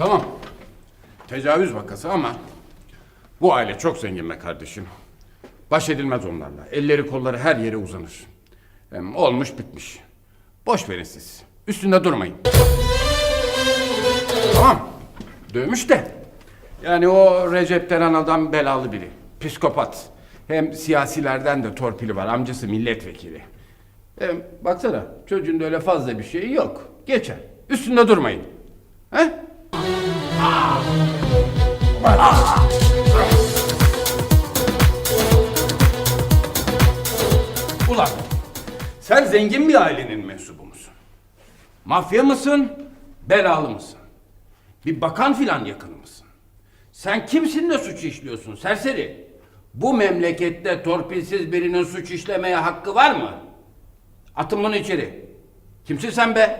Tamam. Tecavüz vakası ama bu aile çok zengin be kardeşim. Baş edilmez onlarla. Elleri kolları her yere uzanır. Hem olmuş bitmiş. Boş verin siz. Üstünde durmayın. Tamam. Dövmüş de. Yani o Recep denen adam belalı biri. Psikopat. Hem siyasilerden de torpili var. Amcası milletvekili. Hem baksana çocuğun da öyle fazla bir şeyi yok. Geçer. Üstünde durmayın. He? Ulan sen zengin bir ailenin mensubu musun? Mafya mısın? Belalı mısın? Bir bakan filan yakını mısın? Sen kimsin de suç işliyorsun serseri? Bu memlekette torpilsiz birinin suç işlemeye hakkı var mı? Atın bunu içeri. Kimsin sen be?